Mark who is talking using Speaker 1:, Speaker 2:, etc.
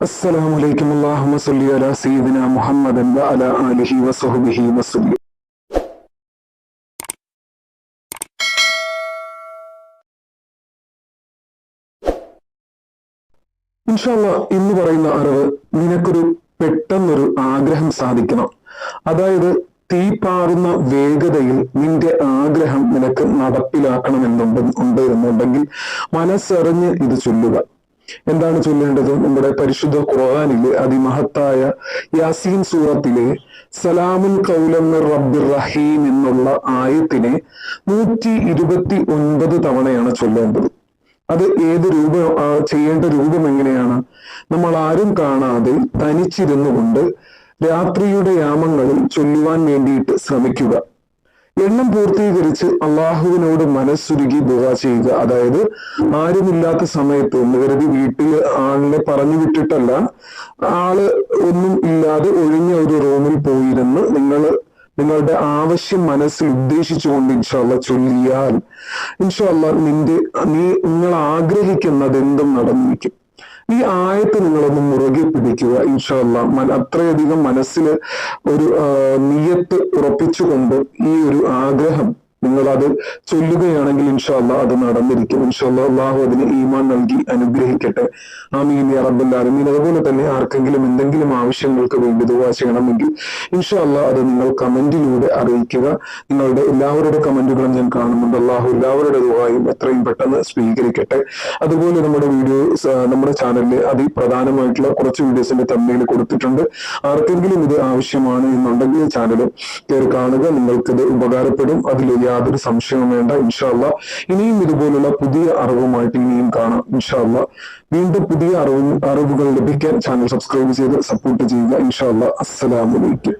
Speaker 1: السلام عليكم اللهم صل على سيدنا محمد وعلى آله وصحبه وسلم ഇൻഷാല്ല ഇന്ന് പറയുന്ന അറിവ് നിനക്കൊരു പെട്ടെന്നൊരു ആഗ്രഹം സാധിക്കണം അതായത് തീ പാറുന്ന വേഗതയിൽ നിന്റെ ആഗ്രഹം നിനക്ക് നടപ്പിലാക്കണമെന്നുണ്ട് ഉണ്ട് എന്നുണ്ടെങ്കിൽ മനസ്സറിഞ്ഞ് ഇത് ചൊല്ലുക എന്താണ് ചൊല്ലേണ്ടത്? നമ്മുടെ പരിശുദ്ധ ഖുർആാനിലെ അതിമഹത്തായ യാസീൻ സൂറത്തിലെ സലാമുൽ കൗലം റബ്ബിർ റഹീം എന്നുള്ള ആയത്തിനെ നൂറ്റി ഇരുപത്തി ഒൻപത് തവണയാണ് ചൊല്ലേണ്ടത്. അത് ഏത് രൂപം ചെയ്യേണ്ട രൂപം എങ്ങനെയാണ്? നമ്മൾ ആരും കാണാതെ തനിച്ചിരുന്നു കൊണ്ട് രാത്രിയുടെ യാമങ്ങളിൽ ചൊല്ലുവാൻ വേണ്ടിയിട്ട് ശ്രമിക്കുക. എണ്ണം പൂർത്തീകരിച്ച് അള്ളാഹുവിനോട് മനസ്സുരുകി ദുവാ ചെയ്യുക. അതായത് ആരുമില്ലാത്ത സമയത്ത് എന്ന് കരുതി വീട്ടിൽ ആളിനെ പറഞ്ഞു വിട്ടിട്ടല്ല ആൾ ഒന്നും ഇല്ലാതെ ഒഴിഞ്ഞ ഒരു റൂമിൽ പോയിരുന്ന് നിങ്ങൾ നിങ്ങളുടെ ആവശ്യം മനസ്സിൽ ഉദ്ദേശിച്ചുകൊണ്ട് ഇൻഷാല്ല ചൊല്ലിയാൽ ഇൻഷാല്ല നിന്റെ നീ നിങ്ങൾ ആഗ്രഹിക്കുന്നത് എന്തും നടന്നിരിക്കും. ഈ ആയത്ത് നിങ്ങളൊന്ന് മുറുകെ പിടിക്കുക ഇൻഷാല്ല അത്രയധികം മനസ്സിൽ ഒരു നിയത്ത് ഉറപ്പിച്ചുകൊണ്ട് ഈ ഒരു ആഗ്രഹം നിങ്ങൾ അത് ചൊല്ലുകയാണെങ്കിൽ ഇൻഷാല്ല അത് നടന്നിരിക്കും. ഇൻഷാല്ല അള്ളാഹു അതിന് ഈമാൻ നൽകി അനുഗ്രഹിക്കട്ടെ. ആമീൻ ആലമീൻ. അതുപോലെ തന്നെ ആർക്കെങ്കിലും എന്തെങ്കിലും ആവശ്യങ്ങൾക്ക് വേണ്ടി ദുവാ ചെയ്യണമെങ്കിൽ ഇൻഷാല്ല അത് നിങ്ങൾ കമന്റിലൂടെ അറിയിക്കുക. നിങ്ങളുടെ എല്ലാവരുടെ കമന്റുകളും ഞാൻ കാണുന്നുണ്ട്. അള്ളാഹു എല്ലാവരുടെ ദുവായും എത്രയും പെട്ടെന്ന് സ്വീകരിക്കട്ടെ. അതുപോലെ നമ്മുടെ വീഡിയോ നമ്മുടെ ചാനലിൽ അതിപ്രധാനമായിട്ടുള്ള കുറച്ച് വീഡിയോസിന്റെ തമ്മിൽ കൊടുത്തിട്ടുണ്ട്. ആർക്കെങ്കിലും ഇത് ആവശ്യമാണ് എന്നുണ്ടെങ്കിൽ ചാനൽ കയറി കാണുക. നിങ്ങൾക്കിത് ഉപകാരപ്പെടും. അതിൽ യാതൊരു സംശയവും വേണ്ട ഇൻഷാല്ല ഇനിയും ഇതുപോലുള്ള പുതിയ അറിവുമായിട്ട് ഇനിയും കാണാം ഇൻഷാല്ല വീണ്ടും പുതിയ അറിവ് അറിവുകൾ ലഭിക്കാൻ ചാനൽ സബ്സ്ക്രൈബ് ചെയ്ത് സപ്പോർട്ട് ചെയ്യുക ഇൻഷാല്ല അസ്സലാമലൈക്കും